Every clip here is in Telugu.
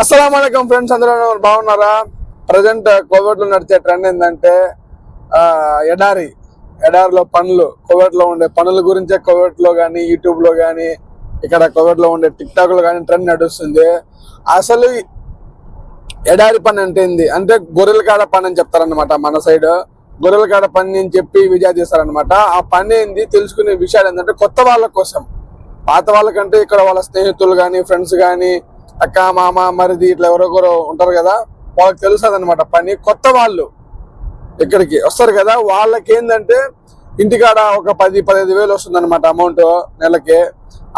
అస్సలం ఫ్రెండ్స్ అందరూ బాగున్నారా? ప్రజెంట్ కోవిడ్లో నడిచే ట్రెండ్ ఏంటంటే ఎడారి. ఎడారిలో పనులు కోవిడ్లో ఉండే పనుల గురించే కోవిడ్లో కానీ యూట్యూబ్లో కానీ ఇక్కడ కోవిడ్లో ఉండే టిక్ టాక్లో కానీ ట్రెండ్ నడుస్తుంది. అసలు ఎడారి పని అంటే ఏంది? అంటే గొర్రెల కాడ పని అని చెప్తారనమాట మన సైడ్. గొర్రెల కాడ పని అని చెప్పి విజయ చేస్తారనమాట ఆ పని ఏంది? తెలుసుకునే విషయాలు ఏంటంటే కొత్త వాళ్ళ కోసం. పాత వాళ్ళకంటే ఇక్కడ వాళ్ళ స్నేహితులు కానీ ఫ్రెండ్స్ కానీ అక్క మామ మరిది ఇట్లా ఎవరొకరు ఉంటారు కదా వాళ్ళకి తెలుస్తుంది అనమాట పని. కొత్త వాళ్ళు ఇక్కడికి వస్తారు కదా వాళ్ళకి ఏంటంటే ఇంటికాడ ఒక పది పదిహేను వేలు వస్తుంది అనమాట అమౌంట్ నెలకి.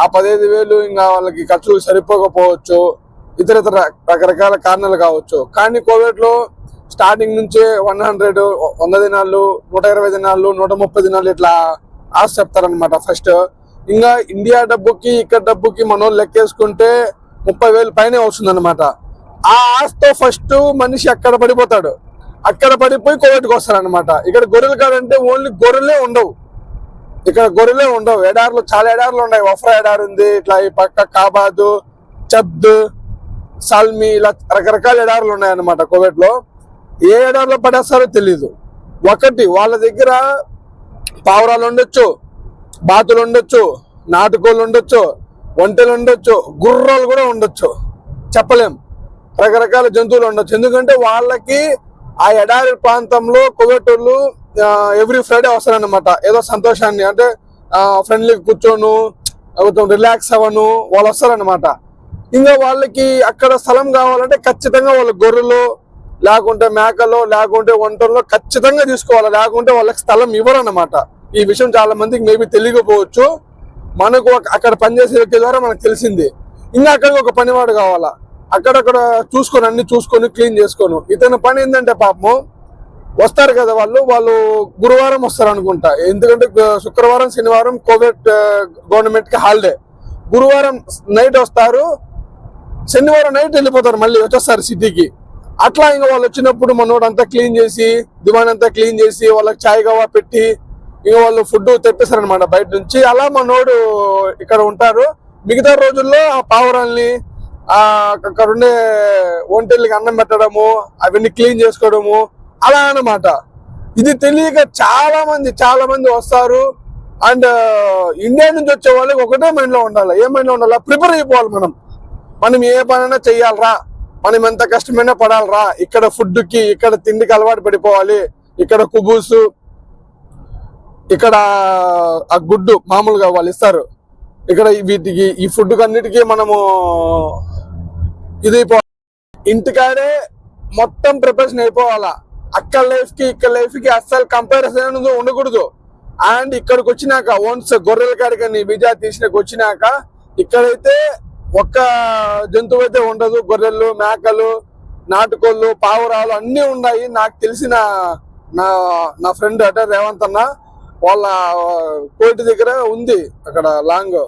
ఆ పదిహేను వేలు ఇంకా వాళ్ళకి ఖర్చులు సరిపోకపోవచ్చు ఇతర ఇతర రకరకాల కారణాలు కావచ్చు. కానీ కోవిడ్లో స్టార్టింగ్ నుంచే వన్ హండ్రెడ్ వంద దినాలు నూట ఇరవై దినాలు నూట ముప్పై దినాలు ఇట్లా ఆశ చెప్తారనమాట ఫస్ట్. ఇంకా ఇండియా డబ్బుకి ఇక్కడ డబ్బుకి మనం లెక్కేసుకుంటే ముప్పై వేలు పైనే వస్తుంది అనమాట ఆ ఆస్తో ఫస్ట్ మనిషి అక్కడ పడిపోతాడు. అక్కడ పడిపోయి కోవిడ్కి వస్తారనమాట ఇక్కడ గొర్రెలు కాడంటే ఓన్లీ గొర్రెలే ఉండవు. ఇక్కడ గొర్రెలే ఉండవు. ఎడార్లు చాలా ఎడార్లు ఉన్నాయి. వఫ్రా ఎడారు ఉంది ఇట్లా ఈ పక్క కాబాదు చబ్ద్ సాల్మి ఇలా రకరకాల ఎడార్లు ఉన్నాయన్నమాట కోవిడ్లో ఏ ఎడార్లో పడేస్తారో తెలీదు. ఒకటి వాళ్ళ దగ్గర పావురాలు ఉండొచ్చు బాతులు ఉండొచ్చు నాటుకోళ్ళు ఉండొచ్చు ఒంటెలు ఉండొచ్చు గుర్రాలు కూడా ఉండొచ్చు. చెప్పలేం. రకరకాల జంతువులు ఉండొచ్చు. ఎందుకంటే వాళ్ళకి ఆ ఎడారి ప్రాంతంలో కొవ్వెటూళ్ళు ఎవ్రీ ఫ్రైడే వస్తారనమాట ఏదో సంతోషాన్ని. అంటే ఫ్రెండ్లీ కూర్చోను కొంచెం రిలాక్స్ అవ్వను వాళ్ళు వస్తారనమాట ఇంకా వాళ్ళకి అక్కడ స్థలం కావాలంటే ఖచ్చితంగా వాళ్ళ గొర్రెలు లేకుంటే మేకలో లేకుంటే వంటల్లో ఖచ్చితంగా తీసుకోవాలి. లేకుంటే వాళ్ళకి స్థలం ఇవ్వరు అనమాట ఈ విషయం చాలా మందికి మేబీ తెలియకపోవచ్చు. మనకు ఒక- అక్కడ పనిచేసే వ్యక్తి ద్వారా మనకు తెలిసింది. ఇంకా అక్కడికి ఒక పనివాడు కావాలా? అక్కడక్కడ చూసుకొని అన్ని చూసుకొని క్లీన్ చేసుకోను. ఇతని పని ఏంటంటే పాపము వస్తారు కదా వాళ్ళు వాళ్ళు గురువారం వస్తారు అనుకుంటా. ఎందుకంటే శుక్రవారం శనివారం కోవిడ్ గవర్నమెంట్కి హాలిడే. గురువారం నైట్ వస్తారు శనివారం నైట్ వెళ్ళిపోతారు మళ్ళీ వచ్చేస్తారు సిటీకి. అట్లా ఇంకా వాళ్ళు వచ్చినప్పుడు మనోడు అంతా క్లీన్ చేసి దివాన్ అంతా క్లీన్ చేసి వాళ్ళకి చాయ్ గవా పెట్టి ఇక వాళ్ళు ఫుడ్ తెప్పిస్తారనమాట బయట నుంచి. అలా మనోడు ఇక్కడ ఉంటారు. మిగతా రోజుల్లో ఆ పావురాల్ని ఆ అక్కడ ఉండే ఒంటెళ్ళకి అన్నం పెట్టడము అవన్నీ క్లీన్ చేసుకోవడము అలా అన్నమాట. ఇది తెలియక చాలా మంది చాలా మంది వస్తారు. అండ్ ఇండియా నుంచి వచ్చే వాళ్ళకి ఒకటే మైండ్లో ఉండాలి. ఏ మైండ్లో ఉండాలి? ప్రిపేర్ అయిపోవాలి మనం. మనం ఏ పనైనా చెయ్యాలరా. మనం ఎంత కష్టమైనా పడాలరా. ఇక్కడ ఫుడ్కి ఇక్కడ తిండికి అలవాటు పడిపోవాలి. ఇక్కడ కుబూసు ఇక్కడ ఆ గుడ్డు మామూలుగా వాళ్ళు ఇస్తారు. ఇక్కడ వీటికి ఈ ఫుడ్ అన్నిటికీ మనము ఇది అయిపో- ఇంటికాడే మొత్తం ప్రిపరేషన్ అయిపోవాలా. అక్కడ లైఫ్కి ఇక్కడ లైఫ్కి అస్సలు కంపారిజన్ అనేది ఉండకూడదు. అండ్ ఇక్కడికి వచ్చినాక ఓన్స్ గొర్రెల కాడికని విజా తీసినకి వచ్చినాక ఇక్కడైతే ఒక్క జంతువు అయితే ఉండదు. గొర్రెలు మేకలు నాటుకోళ్ళు పావురాలు అన్నీ ఉన్నాయి. నాకు తెలిసిన నా నా ఫ్రెండ్ అంటే రేవంత్ అన్న. వాళ్ళ కోటి దగ్గర ఉంది అక్కడ లాంగ్.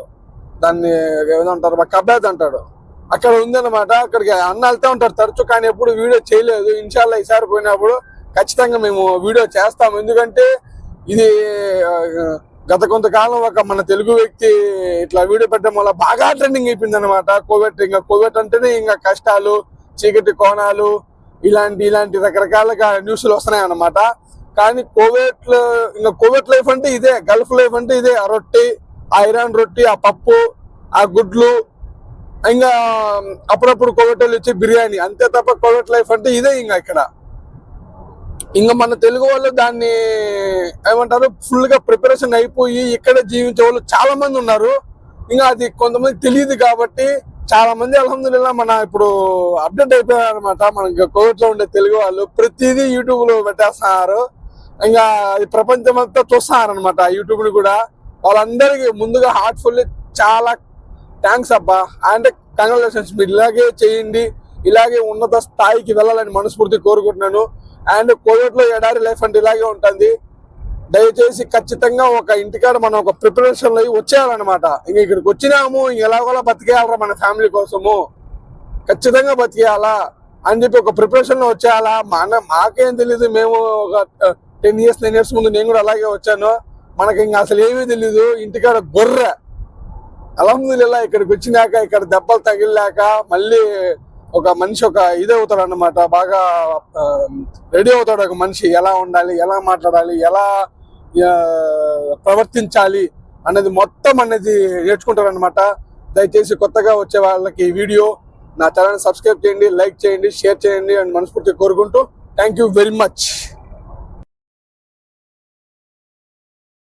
దాన్ని ఏమంటారు? కబ్బాద్ అంటాడు. అక్కడ ఉందన్నమాట. అక్కడికి అన్న వెళ్తా ఉంటారు తరచు కానీ ఎప్పుడు వీడియో చేయలేదు. ఇన్షాల్లో ఈసారి పోయినప్పుడు ఖచ్చితంగా మేము వీడియో చేస్తాం. ఎందుకంటే ఇది గత కొంతకాలం ఒక మన తెలుగు వ్యక్తి ఇట్లా వీడియో పెట్టడం వల్ల బాగా ట్రెండింగ్ అయిపోయింది అనమాట కోవిడ్ ఇంకా కోవిడ్ అంటేనే ఇంకా కష్టాలు చీకటి కోణాలు ఇలాంటి ఇలాంటి రకరకాలుగా న్యూస్లు వస్తున్నాయి అన్నమాట కానీ కోవిడ్ ఇంకా కోవిడ్ లైఫ్ అంటే ఇదే గల్ఫ్ లైఫ్ అంటే ఇదే. ఆ రొట్టి ఆ ఐరన్ రొట్టి ఆ పప్పు ఆ గుడ్లు ఇంకా అప్పుడప్పుడు కోవిటలు ఇచ్చి బిర్యానీ. అంతే తప్ప కోవిడ్ లైఫ్ అంటే ఇదే ఇంకా ఇక్కడ. ఇంకా మన తెలుగు వాళ్ళు దాన్ని ఏమంటారు ఫుల్గా ప్రిపరేషన్ అయిపోయి ఇక్కడ జీవించే వాళ్ళు చాలా మంది ఉన్నారు. ఇంకా అది కొంతమంది తెలియదు కాబట్టి చాలా మంది అలహదుల్లా మన ఇప్పుడు అప్డేట్ అయిపోయారు అనమాట మనకి కోవిడ్లో ఉండే తెలుగు వాళ్ళు ప్రతిదీ యూట్యూబ్లో పెట్టేస్తున్నారు. ఇంకా అది ప్రపంచం అంతా చూస్తారనమాట అనమాట యూట్యూబ్ని కూడా. వాళ్ళందరికీ ముందుగా హార్ట్ఫుల్లీ చాలా థ్యాంక్స్ అబ్బా. అంటే కంగ్రాచులేషన్స్ మీరు ఇలాగే చేయండి. ఇలాగే ఉన్నత స్థాయికి వెళ్ళాలని మనస్ఫూర్తి కోరుకుంటున్నాను. అండ్ కోవిడ్లో ఎడారి లైఫ్ అంటే ఇలాగే ఉంటుంది. దయచేసి ఖచ్చితంగా ఒక ఇంటికాడ మనం ఒక ప్రిపరేషన్ అయ్యి వచ్చేయాలన్నమాట. ఇంక ఇక్కడికి వచ్చినాము. ఎలాగోలా బతికేయాలరా మన ఫ్యామిలీ కోసము. ఖచ్చితంగా బతికేయాలా అని చెప్పి ఒక ప్రిపరేషన్లో వచ్చేయాలా? మన మాకేం తెలియదు మేము ఒక టెన్ ఇయర్స్ నైన్ ఇయర్స్ ముందు నేను కూడా అలాగే వచ్చాను. మనకి ఇంకా అసలు ఏమీ తెలీదు. ఇంటికాడ గొర్రె. అలహదుల్లా ఇక్కడికి వచ్చినాక ఇక్కడ దెబ్బలు తగిలాక మళ్ళీ ఒక మనిషి ఒక ఇది అవుతాడు అనమాట బాగా రెడీ అవుతాడు ఒక మనిషి. ఎలా ఉండాలి ఎలా మాట్లాడాలి ఎలా ప్రవర్తించాలి అనేది మొత్తం అనేది నేర్చుకుంటారు అనమాట దయచేసి కొత్తగా వచ్చే వాళ్ళకి ఈ వీడియో నా ఛానల్ సబ్స్క్రైబ్ చేయండి లైక్ చేయండి షేర్ చేయండి అని మనస్ఫూర్తిగా కోరుకుంటూ థ్యాంక్ యూ వెరీ మచ్.